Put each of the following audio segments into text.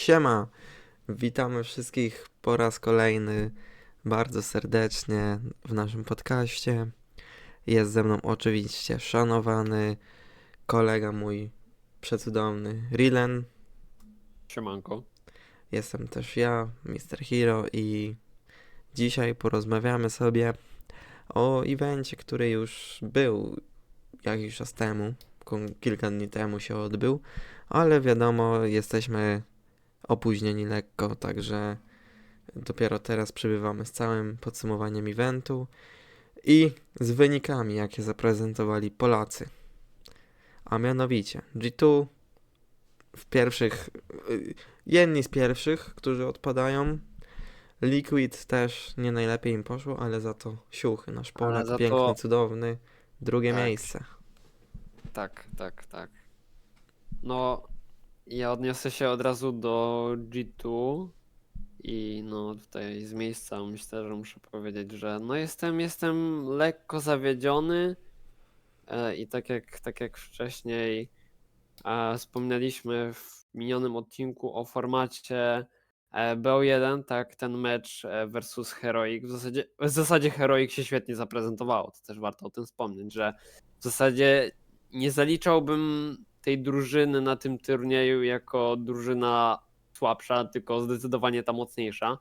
Siema! Witamy wszystkich po raz kolejny bardzo serdecznie w naszym podcaście. Jest ze mną oczywiście szanowany kolega mój przecudowny Rilen. Siemanko. Jestem też ja, Mr. Hero i dzisiaj porozmawiamy sobie o evencie, który już był jakiś czas temu, kilka dni temu się odbył, ale wiadomo, jesteśmy opóźnieni lekko, także dopiero teraz przybywamy z całym podsumowaniem eventu i z wynikami, jakie zaprezentowali Polacy. A mianowicie G2 w pierwszych, y, jedni z pierwszych, którzy odpadają. Liquid też nie najlepiej im poszło, ale za to siuchy, nasz Polak, za to- piękny, cudowny, drugie Tak. miejsce. Tak, tak, tak. No, ja odniosę się od razu do G2 i no tutaj z miejsca myślę, że muszę powiedzieć, że no jestem, jestem lekko zawiedziony e, i tak jak, tak jak wcześniej wspomnieliśmy w minionym odcinku o formacie e, BO1, tak, ten mecz e, versus Heroic, w zasadzie, w zasadzie Heroic się świetnie zaprezentowało, to też warto o tym wspomnieć, że w zasadzie nie zaliczałbym tej drużyny na tym turnieju jako drużyna słabsza, tylko zdecydowanie ta mocniejsza.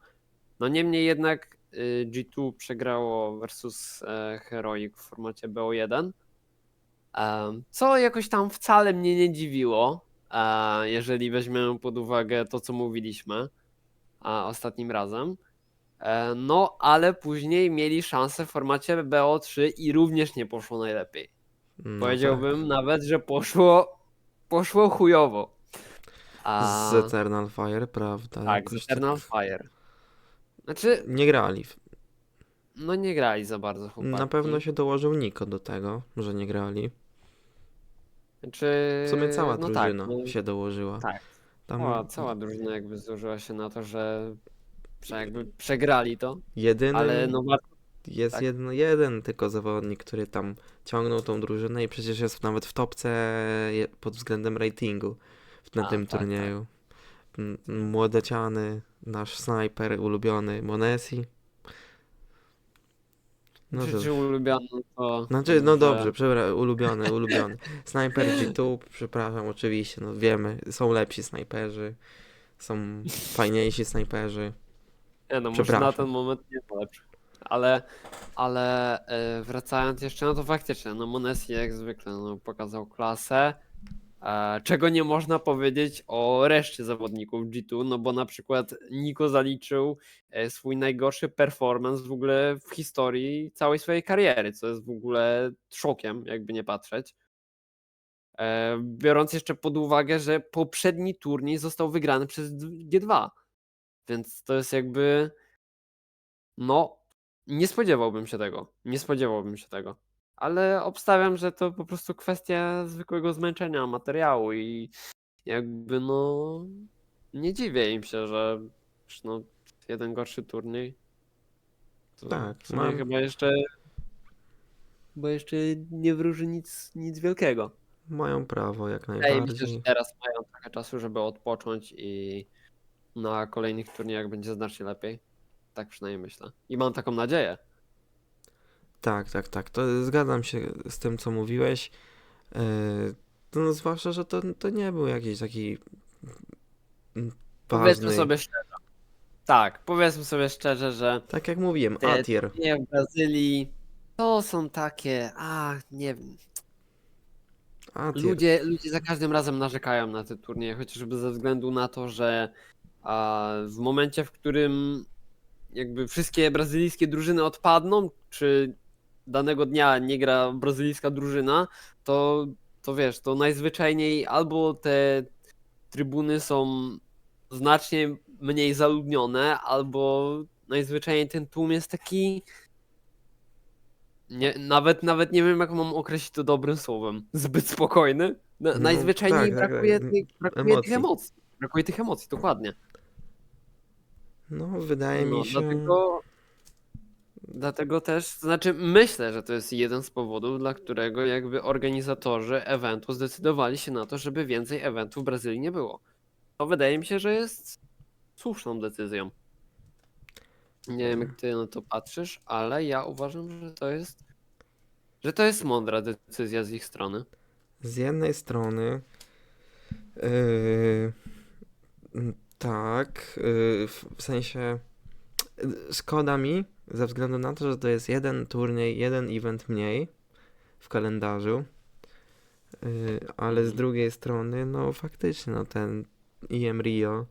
No niemniej jednak y, G2 przegrało versus e, Heroic w formacie BO1. Em, Co jakoś tam wcale mnie nie dziwiło, e, jeżeli weźmiemy pod uwagę to, co mówiliśmy ostatnim razem. E, No, ale później mieli szansę w formacie BO3 i również nie poszło najlepiej. No Powiedziałbym nawet, że poszło, poszło chujowo. A, tak. Z Eternal Fire, prawda? tak, z Eternal Fire. Znaczy, Nie grali. no nie grali za bardzo chłopaki. Na pewno się dołożył Niko do tego, że nie grali. Znaczy, W sumie cała no drużyna tak, no, się dołożyła. tak. Tam Cała, cała drużyna jakby złożyła się na to, że, że jakby przegrali to, jedyny ale no warto jest tak. jeden, jeden tylko zawodnik, który tam ciągnął tą drużynę i przecież jest nawet w topce pod względem ratingu na A, tym tak, turnieju. M- Młodeciany, nasz snajper ulubiony Monesi. No czy, czy ulubiony to... znaczy, no dobrze, przebra- ulubiony, ulubiony. Snajper G2, przepraszam, oczywiście, no wiemy, są lepsi snajperzy, są fajniejsi snajperzy. Nie no, może na Przepraszam. ten moment nie ma lepszych. Ale, ale e, wracając jeszcze, no to faktycznie, no Monesi jak zwykle no, pokazał klasę, e, czego nie można powiedzieć o reszcie zawodników G2, no bo na przykład Niko zaliczył e, swój najgorszy performance w ogóle w historii całej swojej kariery, co jest w ogóle szokiem, jakby nie patrzeć. Biorąc jeszcze pod uwagę, że poprzedni turniej został wygrany przez G2. Więc to jest jakby. No, nie spodziewałbym się tego. Nie spodziewałbym się tego. Ale obstawiam, że to po prostu kwestia zwykłego zmęczenia materiału i jakby no. Nie dziwię im się, że no, jeden gorszy turniej. To Tak, mam- chyba jeszcze. Chyba jeszcze nie wróży nic, nic wielkiego. Mają prawo jak Wydaje mi się, że najbardziej. teraz mają trochę czasu, żeby odpocząć i na kolejnych turniejach będzie znacznie lepiej. Tak przynajmniej myślę. I mam taką nadzieję. Tak, tak, tak. To zgadzam się z tym, co mówiłeś. Yy, no, zwłaszcza, że to, to nie był jakiś taki Powiedzmy sobie szczerze. Tak, powiedzmy sobie szczerze, że Tak jak mówiłem, te Atier. turnieje w Brazylii to są takie, a nie wiem. Atier. Ludzie, ludzie za każdym razem narzekają na te turnieje, chociażby ze względu na to, że a, w momencie, w którym jakby wszystkie brazylijskie drużyny odpadną, czy danego dnia nie gra brazylijska drużyna, to, to wiesz, to najzwyczajniej albo te trybuny są znacznie mniej zaludnione, albo najzwyczajniej ten tłum jest taki. Nie, nawet, nawet nie wiem, jak mam określić to dobrym słowem. Zbyt spokojny. Na, No, najzwyczajniej tak, tak, brakuje, tak. tych, brakuje Emocji. tych emocji. Brakuje tych emocji, dokładnie. No, wydaje No, mi się. dlatego, dlatego też, to znaczy myślę, że to jest jeden z powodów, dla którego jakby organizatorzy eventu zdecydowali się na to, żeby więcej eventów w Brazylii nie było. to wydaje mi się, że jest słuszną decyzją. Nie wiem, jak ty na to patrzysz, ale ja uważam, że to jest, że to jest mądra decyzja z ich strony. Z jednej strony, yy, tak, yy, w, sensie yy, szkoda mi ze względu na to, że to jest jeden turniej, jeden event mniej w kalendarzu, yy, ale z drugiej strony, no faktycznie, no ten IM Rio,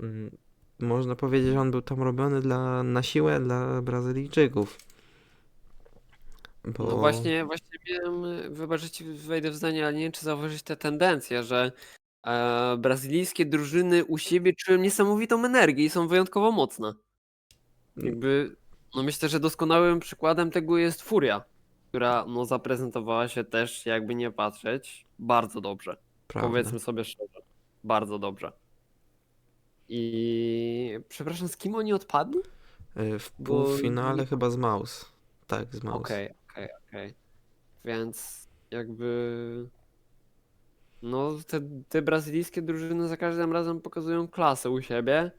mm, można powiedzieć, on był tam robiony dla, na siłę dla Brazylijczyków. Bo... No właśnie, właśnie miałem, wybaczycie, wejdę w zdanie, ale nie wiem, czy zauważyć tę tendencję, że e, brazylijskie drużyny u siebie czują niesamowitą energię i są wyjątkowo mocne. Jakby, no myślę, że doskonałym przykładem tego jest Furia, która no zaprezentowała się też, jakby nie patrzeć, bardzo dobrze. Prawda. Powiedzmy sobie szczerze, bardzo dobrze. I przepraszam, z kim oni odpadli? Y, W Bo półfinale nie- chyba z Maus. Tak, z Maus. Okej, okej, okej. Więc jakby. No, te, te brazylijskie drużyny za każdym razem pokazują klasę u siebie.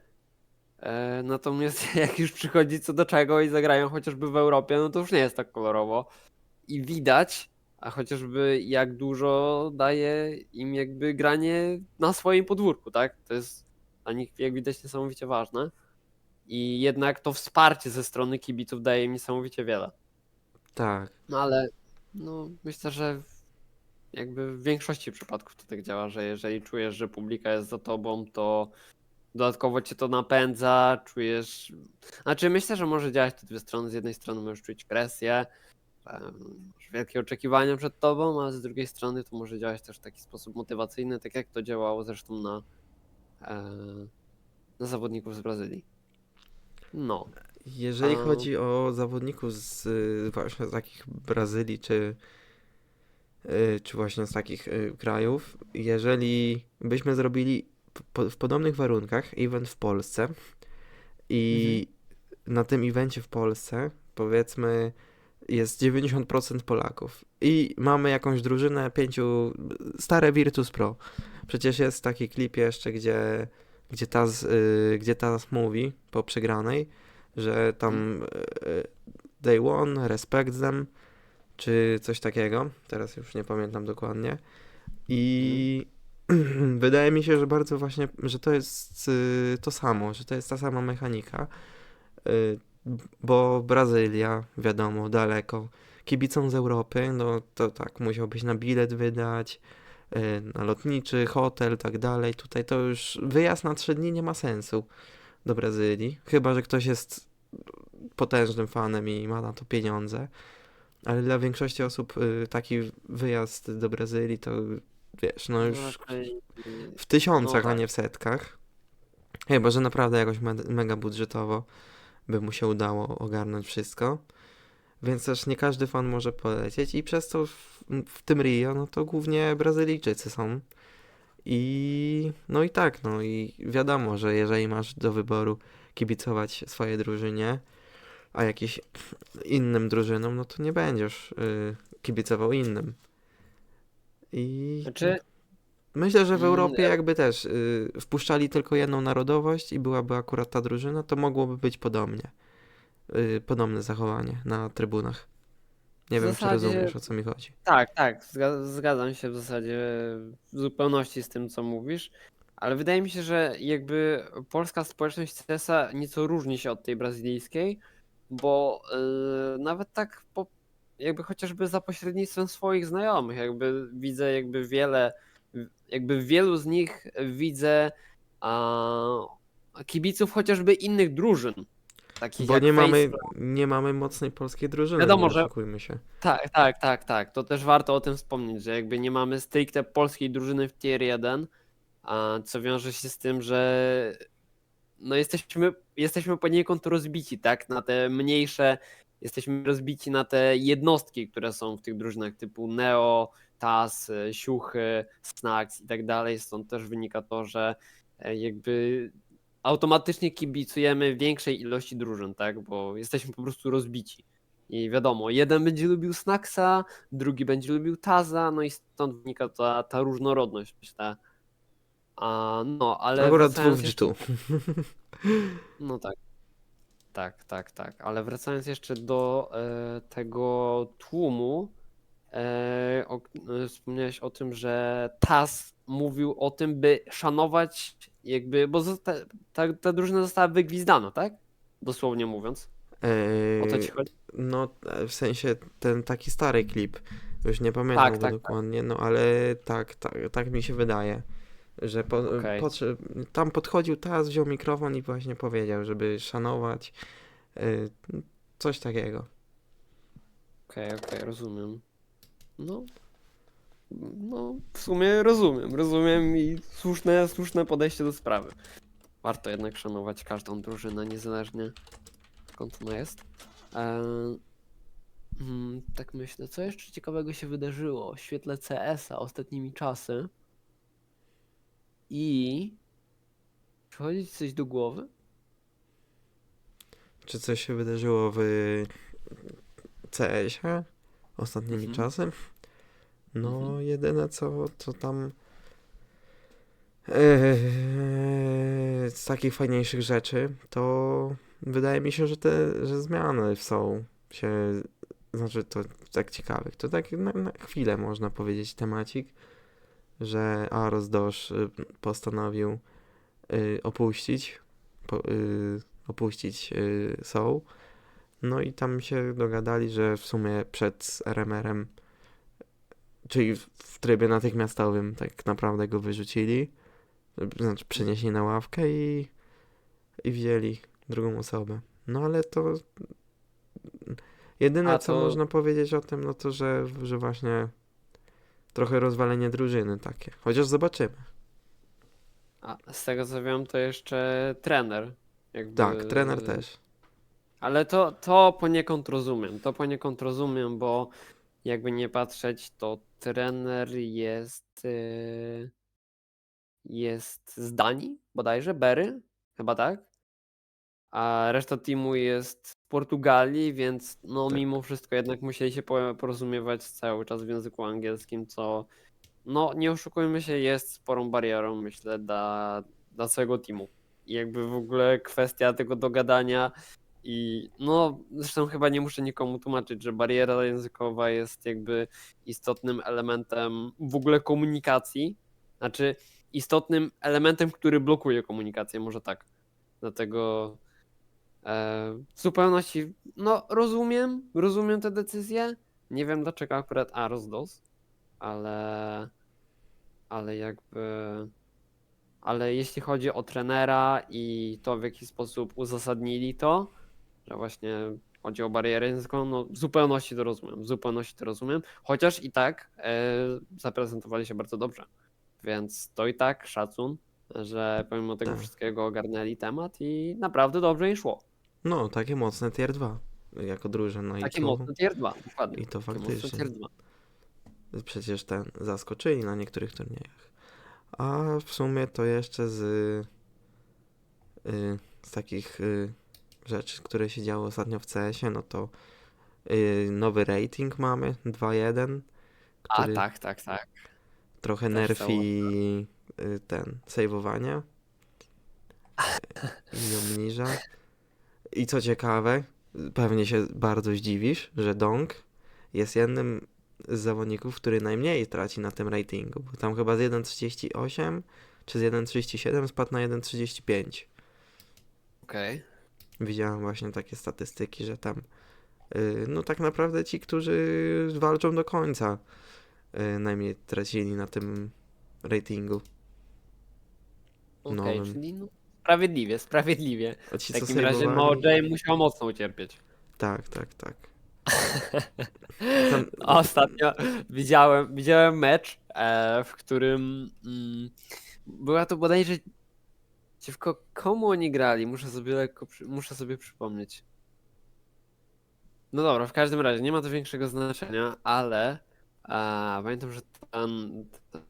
E, natomiast jak już przychodzi co do czego i zagrają chociażby w Europie, no to już nie jest tak kolorowo. I widać, a chociażby jak dużo daje im jakby granie na swoim podwórku, tak? To jest dla nich, jak widać, niesamowicie ważne. I jednak to wsparcie ze strony kibiców daje im niesamowicie wiele. Tak. No ale no, myślę, że jakby w większości przypadków to tak działa, że jeżeli czujesz, że publika jest za tobą, to dodatkowo cię to napędza, czujesz... Znaczy myślę, że może działać to dwie strony. Z jednej strony możesz czuć presję, masz wielkie oczekiwania przed tobą, a z drugiej strony to może działać też w taki sposób motywacyjny, tak jak to działało zresztą na, e, na zawodników z Brazylii. No. Jeżeli A- chodzi o zawodników z właśnie z takich Brazylii czy, czy właśnie z takich y, krajów, jeżeli byśmy zrobili po, w podobnych warunkach event w Polsce i na tym evencie w Polsce powiedzmy jest 90% Polaków i mamy jakąś drużynę pięciu stare Virtus Pro. Przecież jest taki klip jeszcze, gdzie, gdzie, Taz, y, gdzie Taz mówi po przegranej, że tam y, they won, respect them, czy coś takiego. Teraz już nie pamiętam dokładnie. I wydaje mi się, że bardzo właśnie, że to jest y, to samo, że to jest ta sama mechanika. Y, bo Brazylia, wiadomo, daleko. Kibicom z Europy, no to tak, musiałbyś na bilet wydać, y, na lotniczy, hotel, tak dalej. Tutaj to już wyjazd na trzy dni nie ma sensu do Brazylii. Chyba, że ktoś jest potężnym fanem i ma na to pieniądze. Ale dla większości osób y, taki wyjazd do Brazylii to wiesz, no już raczej- w tysiącach, No a tak. nie w setkach. Chyba, że naprawdę jakoś me mega budżetowo by mu się udało ogarnąć wszystko. Więc też nie każdy fan może polecieć i przez to w, w tym Rio, no to głównie Brazylijczycy są. I no i tak, no i wiadomo, że jeżeli masz do wyboru kibicować swojej drużynie, a jakiś innym drużynom, no to nie będziesz y, kibicował innym. I Znaczy, Myślę, że w Mm, Europie ja- jakby też y, wpuszczali tylko jedną narodowość i byłaby akurat ta drużyna, to mogłoby być podobnie. Y, podobne zachowanie na trybunach. Nie W wiem, zasadzie- czy rozumiesz, o co mi chodzi. Tak, tak, zga- zgadzam się w zasadzie w zupełności z tym, co mówisz, ale wydaje mi się, że jakby polska społeczność CS-a nieco różni się od tej brazylijskiej, bo yy, nawet tak po, jakby chociażby za pośrednictwem swoich znajomych, jakby widzę jakby wiele, jakby wielu z nich widzę a, kibiców chociażby innych drużyn. Takich Bo nie mamy, nie mamy mocnej polskiej drużyny, Wiadomo, nie oszukujmy się. Tak, tak, tak, tak. To też warto o tym wspomnieć, że jakby nie mamy stricte polskiej drużyny w tier 1, a co wiąże się z tym, że no jesteśmy, jesteśmy poniekąd rozbici, tak, na te mniejsze, jesteśmy rozbici na te jednostki, które są w tych drużynach typu Neo, TAS, Siuchy, Snacks i tak dalej. Stąd też wynika to, że e, jakby automatycznie kibicujemy większej ilości drużyn, tak, bo jesteśmy po prostu rozbici. I wiadomo, jeden będzie lubił Snacksa, drugi będzie lubił Taza, no i stąd wynika ta, ta różnorodność, myślę, A, no, ale Akurat wracając dwóch jeszcze, G2. no tak. Tak, tak, tak. Ale wracając jeszcze do e, tego tłumu, e, o, e, wspomniałeś o tym, że Tas mówił o tym, by szanować jakby, bo zosta, ta, ta drużyna została wygwizdana, tak? Dosłownie mówiąc. O co ci Eee, chodzi? No, e, w sensie ten taki stary klip. Już nie pamiętam Tak, go tak, tak. dokładnie, no ale tak, tak, tak mi się wydaje, że po, Okej. podszedł- tam podchodził teraz, wziął mikrofon i właśnie powiedział, żeby szanować y, coś takiego. Okej, okej, rozumiem. No, no, w sumie rozumiem, rozumiem i słuszne, słuszne podejście do sprawy. Warto jednak szanować każdą drużynę, niezależnie skąd ona jest. Eee, mm, tak myślę, co jeszcze ciekawego się wydarzyło w świetle CS-a ostatnimi czasy? I przychodzi ci coś do głowy? Czy coś się wydarzyło w CS-ie ostatnimi Mhm. czasy? No, Mhm. jedyne co, co tam Eee, z takich fajniejszych rzeczy, to wydaje mi się, że te że zmiany są się, znaczy to tak ciekawych, to tak na, na chwilę można powiedzieć temacik, że Aros Dosz y, postanowił y, opuścić, y, opuścić Soul, no i tam się dogadali, że w sumie przed RMR-em, czyli w- trybie natychmiastowym tak naprawdę go wyrzucili, znaczy przenieśli na ławkę i, i wzięli drugą osobę. No ale to jedyne A co to- można powiedzieć o tym, no to że, że właśnie trochę rozwalenie drużyny takie. Chociaż zobaczymy. A z tego co wiem, to jeszcze trener. Jakby... Tak, trener też. Ale to, to poniekąd rozumiem. To poniekąd rozumiem, bo jakby nie patrzeć, to trener jest. y, Jest z Danii, bodajże, Berry, chyba tak. A reszta teamu jest z Portugalii, więc no Tak. mimo wszystko jednak musieli się po- porozumiewać cały czas w języku angielskim, co no nie oszukujmy się, jest sporą barierą, myślę, dla, dla całego teamu. I jakby w ogóle kwestia tego dogadania i no zresztą chyba nie muszę nikomu tłumaczyć, że bariera językowa jest jakby istotnym elementem w ogóle komunikacji. Znaczy istotnym elementem, który blokuje komunikację, może tak. Dlatego w zupełności, no rozumiem, rozumiem te decyzje. Nie wiem dlaczego akurat Aros DOS, ale ale jakby ale jeśli chodzi o trenera i to w jaki sposób uzasadnili to, że właśnie chodzi o barierę językową, no w zupełności to rozumiem, w zupełności to rozumiem, chociaż i tak e, zaprezentowali się bardzo dobrze, więc to i tak szacun, że pomimo tego Tak. wszystkiego ogarnęli temat i naprawdę dobrze im szło. No, takie mocne tier 2 jako drużyna i Takie to, mocne tier 2, dokładnie. i to faktycznie. tier 2. przecież ten zaskoczyli na niektórych turniejach. A w sumie to jeszcze z, y, z takich y, rzeczy, które się działy ostatnio w CS-ie, no to y, nowy rating mamy 2.1, A tak, tak, tak. trochę też nerfi ten saveowania i obniża. I co ciekawe, pewnie się bardzo zdziwisz, że Dong jest jednym z zawodników, który najmniej traci na tym ratingu, bo tam chyba z 1.38 czy z 1.37 spadł na 1.35. Okej. Widziałem właśnie takie statystyki, że tam y, no tak naprawdę ci, którzy walczą do końca y, najmniej tracili na tym ratingu. Okej, Nowym. czyli no, sprawiedliwie, sprawiedliwie. A ci, W co takim razie no, saveowali- Jay musiał mocno ucierpieć. Tak, tak, tak. Tam, Ostatnio widziałem, widziałem mecz, e, w którym mm, była to bodajże przeciwko komu oni grali, muszę sobie lekko, przy- muszę sobie przypomnieć. No dobra, w każdym razie nie ma to większego znaczenia, ale a, pamiętam, że tam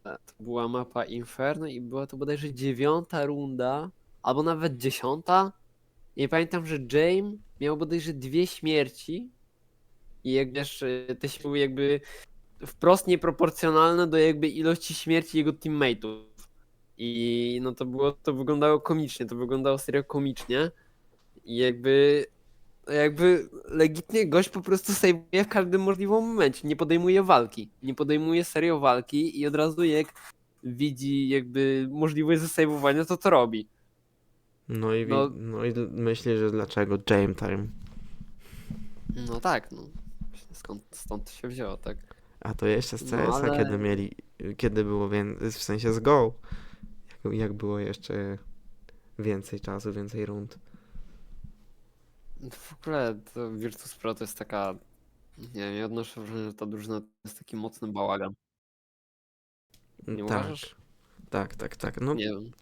ta- to była mapa Inferno i była to bodajże dziewiąta runda, albo nawet dziesiąta. I pamiętam, że James miał bodajże dwie śmierci i jak wiesz, y, te śmierci były jakby wprost nieproporcjonalne do jakby ilości śmierci jego teammateów. I no to było, to wyglądało komicznie, to wyglądało serio komicznie. I jakby, jakby legitnie gość po prostu sejmuje w każdym możliwym momencie, nie podejmuje walki. Nie podejmuje serio walki i od razu jak widzi jakby możliwość zasejmowania, to to robi. No i, No- no i myślisz, że dlaczego Jame Time? No tak, no. Właśnie Skąd, stąd się wzięło, tak? A to jeszcze z No, CS-a, ale- kiedy mieli, kiedy było więcej, w sensie z Go, jak, jak było jeszcze więcej czasu, więcej rund. W ogóle to Virtus Pro to jest taka. Nie wiem, ja odnoszę wrażenie, że ta drużyna to jest taki mocny bałagan. Nie tak, uważasz? tak, tak, tak. No, Nie wiem.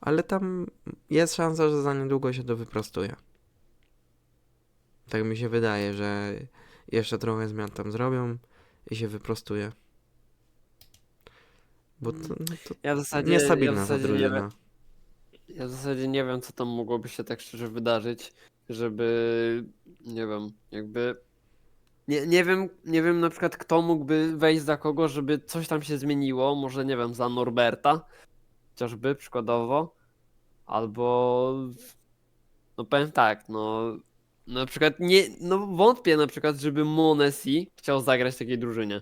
Ale tam jest szansa, że za niedługo się to wyprostuje. Tak mi się wydaje, że jeszcze trochę zmian tam zrobią i się wyprostuje. Bo to, no to Ja w zasadzie, ja w niestabilna zasadzie nie wiem, ja w zasadzie nie wiem, co tam mogłoby się tak szczerze wydarzyć, żeby. Nie wiem, jakby. Nie, nie wiem, nie wiem na przykład kto mógłby wejść za kogo, żeby coś tam się zmieniło. Może nie wiem, za Norberta, chociażby przykładowo. Albo. No powiem tak, no. Na przykład nie. No wątpię na przykład, żeby Monesi chciał zagrać w takiej drużynie.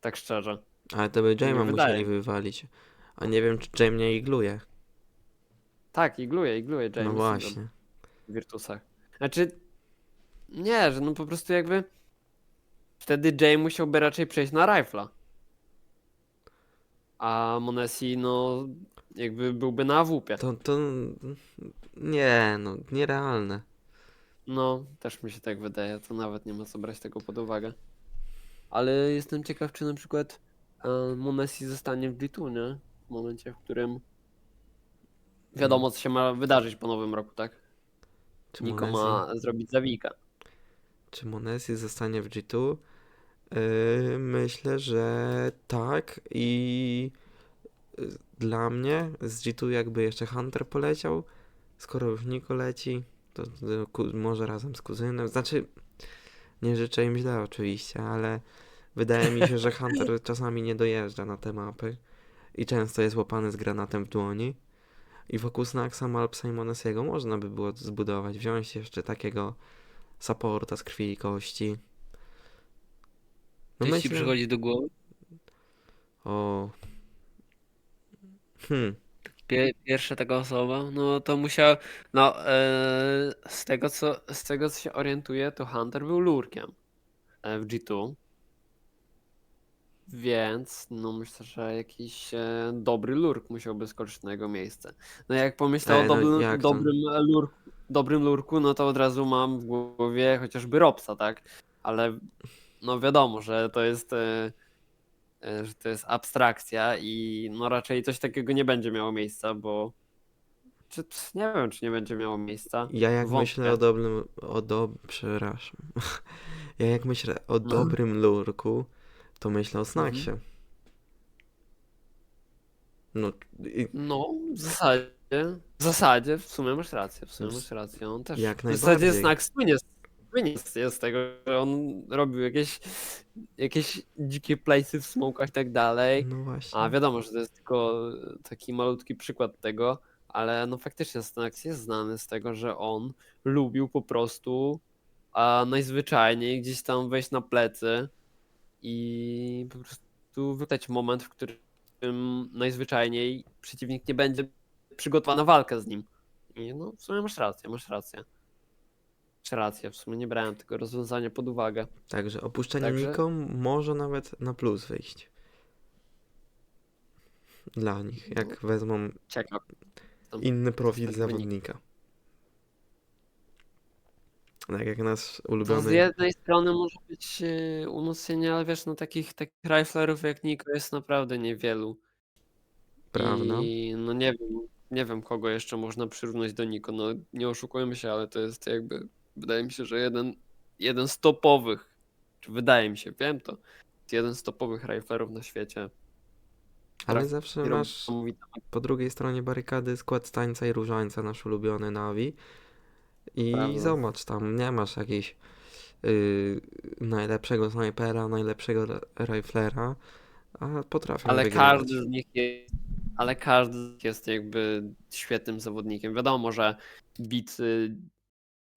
Tak szczerze. Ale to by Jame'a musieli wydaje. wywalić. A nie wiem, czy Jame nie igluje. Tak, igluje, igluje James. No właśnie. w Virtusach. Znaczy, nie, że no po prostu jakby wtedy Jay musiałby raczej przejść na rifla. A Monesi, no, jakby byłby na AWP. To, to nie, no, nierealne. No, też mi się tak wydaje, to nawet nie ma co brać tego pod uwagę. Ale jestem ciekaw, czy na przykład e, Monesi zostanie w G2, nie? W momencie, w którym wiadomo, co się ma wydarzyć po nowym roku, tak? Czy Niko Monesi, ma zrobić zawika. czy Monesi zostanie w G2? Yy, myślę, że tak i yy, dla mnie z G2 jakby jeszcze Hunter poleciał, skoro już Niko leci, to, może razem z kuzynem, znaczy nie życzę im źle oczywiście, ale wydaje mi się, że Hunter czasami nie dojeżdża na te mapy i często jest łapany z granatem w dłoni. I wokół Snacksa, Malpsa i Monesiego można by było zbudować, wziąć jeszcze takiego supporta z krwi i kości. No Coś ci myślę, przychodzi do głowy? o... Hmm, Pie- Pierwsza taka osoba, no to musiał, no e, z tego co, z tego co się orientuję, to Hunter był lurkiem e, w G2. Więc no myślę, że jakiś e, dobry lurk musiałby skoczyć na jego miejsce. No jak pomyślał Ej, o no dobrym, jak to? dobrym, lurku, dobrym lurku, no to od razu mam w głowie chociażby Robsa, tak? Ale no wiadomo, że to jest e, e, że to jest abstrakcja i no raczej coś takiego nie będzie miało miejsca, bo czy pff, nie wiem, czy nie będzie miało miejsca. ja jak Wątpię. myślę o dobrym, o do... przepraszam. Ja jak myślę o No. dobrym lurku, to myślę o Mhm. Snacksie. No, i No, w zasadzie, w zasadzie w sumie masz rację, w sumie masz rację. On też jak w zasadzie najbardziej. Snack słynie, słynie z- z tego, że on robił jakieś, jakieś dzikie playsy w smokach i tak dalej. no właśnie. A wiadomo, że to jest tylko taki malutki przykład tego, ale no faktycznie Stax jest znany z tego, że on lubił po prostu a najzwyczajniej gdzieś tam wejść na plecy i po prostu wytać moment, w którym najzwyczajniej przeciwnik nie będzie przygotowany na walkę z nim. I no w sumie masz rację, masz rację. Masz rację, w sumie nie brałem tego rozwiązania pod uwagę. Także opuszczenie Także- może nawet na plus wyjść. Dla nich, jak wezmą Ciekaw. Inny profil zawodnika. Tak jak nasz To z ulubiony. jednej strony może być e, umocnienie, ale wiesz, no takich, takich riflerów jak Niko jest naprawdę niewielu. Prawda? I no nie wiem, nie wiem kogo jeszcze można przyrównać do Niko. No nie oszukujmy się, ale to jest jakby, wydaje mi się, że jeden, jeden z topowych, czy wydaje mi się, wiem to, jeden z topowych riflerów na świecie. Ale zawsze masz po drugiej stronie barykady skład Stańca i Różańca, nasz ulubiony Navi. I Prawda. zobacz, tam nie masz jakiejś yy, najlepszego snajpera, najlepszego ra- riflera, a potrafią Ale każdy z nich jest, ale każdy jest jakby świetnym zawodnikiem. Wiadomo, że Beat y,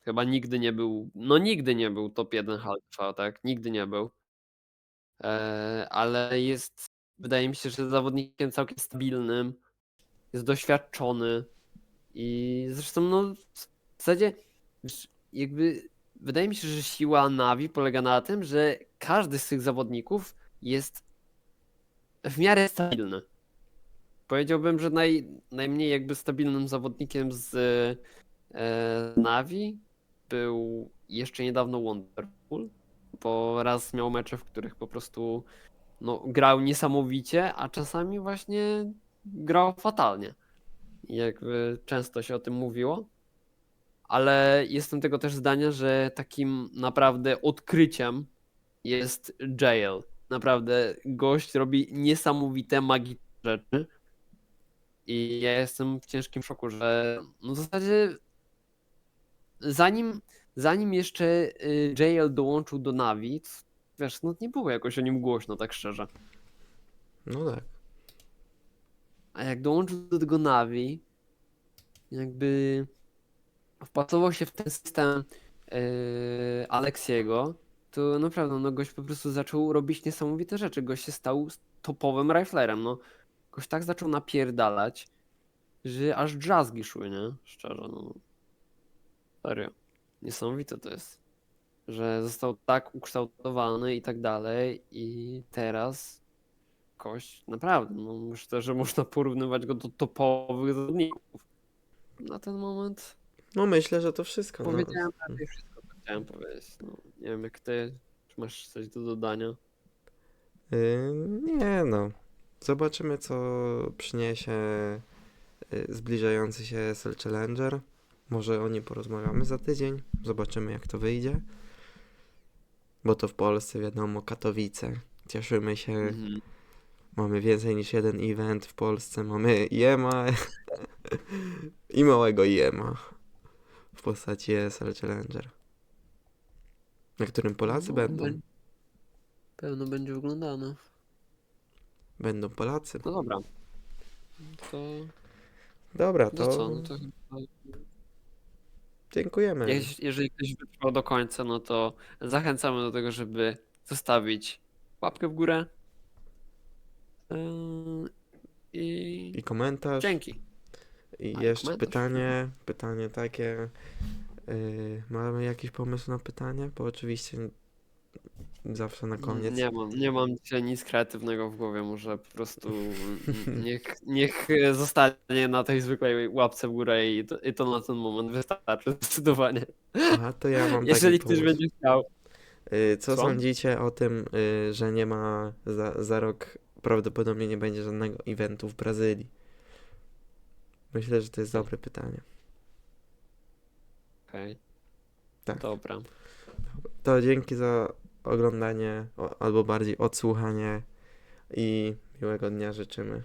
chyba nigdy nie był, no nigdy nie był top 1 Halfa, tak? Nigdy nie był. E, ale jest, wydaje mi się, że zawodnikiem całkiem stabilnym, jest doświadczony i zresztą no w zasadzie jakby wydaje mi się, że siła Navi polega na tym, że każdy z tych zawodników jest w miarę stabilny. Powiedziałbym, że naj, najmniej jakby stabilnym zawodnikiem z e, Navi był jeszcze niedawno Wonderful, bo raz miał mecze, w których po prostu no, grał niesamowicie, a czasami właśnie grał fatalnie. Jakby często się o tym mówiło. Ale jestem tego też zdania, że takim naprawdę odkryciem jest Jail. Naprawdę gość robi niesamowite magiczne rzeczy. I ja jestem w ciężkim szoku, że no w zasadzie zanim, zanim jeszcze y, JL dołączył do Navi, to, wiesz, no nie było jakoś o nim głośno, tak szczerze. No tak. A jak dołączył do tego Navi, jakby wpasował się w ten system yy, Aleksiego, to naprawdę no gość po prostu zaczął robić niesamowite rzeczy. Gość się stał topowym riflerem, no. Gość tak zaczął napierdalać, że aż drzazgi szły, nie? Szczerze, no. Serio. Niesamowite to jest. Że został tak ukształtowany i tak dalej i teraz gość naprawdę, no myślę, że można porównywać go do topowych zawodników. Na ten moment No myślę, że to wszystko. No. powiedziałem prawie wszystko, co chciałem powiedzieć. No, nie wiem jak ty, czy masz coś do dodania? Y, nie no. Zobaczymy, co przyniesie y, zbliżający się SL Challenger. Może o nim porozmawiamy za tydzień. Zobaczymy, jak to wyjdzie. Bo to w Polsce, wiadomo, Katowice. Cieszymy się. Mhm. Mamy więcej niż jeden event w Polsce. Mamy IEMA i małego IEMA w postaci ESL Challenger. Na którym Polacy No, będą. bę- Pewno będzie oglądane. Będą Polacy. No dobra. To, Dobra, to to co? No to. Dziękujemy. Jeś- Jeżeli ktoś wytrwał do końca, no to zachęcamy do tego, żeby zostawić łapkę w górę. Yy, I I komentarz. dzięki. I jeszcze komentarz. pytanie, pytanie takie. Yy, mamy jakiś pomysł na pytanie? Bo oczywiście zawsze na koniec. Nie mam, nie mam dzisiaj nic kreatywnego w głowie, może po prostu niech, niech zostanie na tej zwykłej łapce w górę i to, i to na ten moment wystarczy zdecydowanie. A to ja mam Jeżeli ktoś pomysł. będzie chciał. Yy, co Co? sądzicie o tym, yy, że nie ma za, za rok prawdopodobnie nie będzie żadnego eventu w Brazylii? Myślę, że to jest dobre pytanie. Okej, Tak. dobra. To dzięki za oglądanie, o, albo bardziej odsłuchanie i miłego dnia życzymy.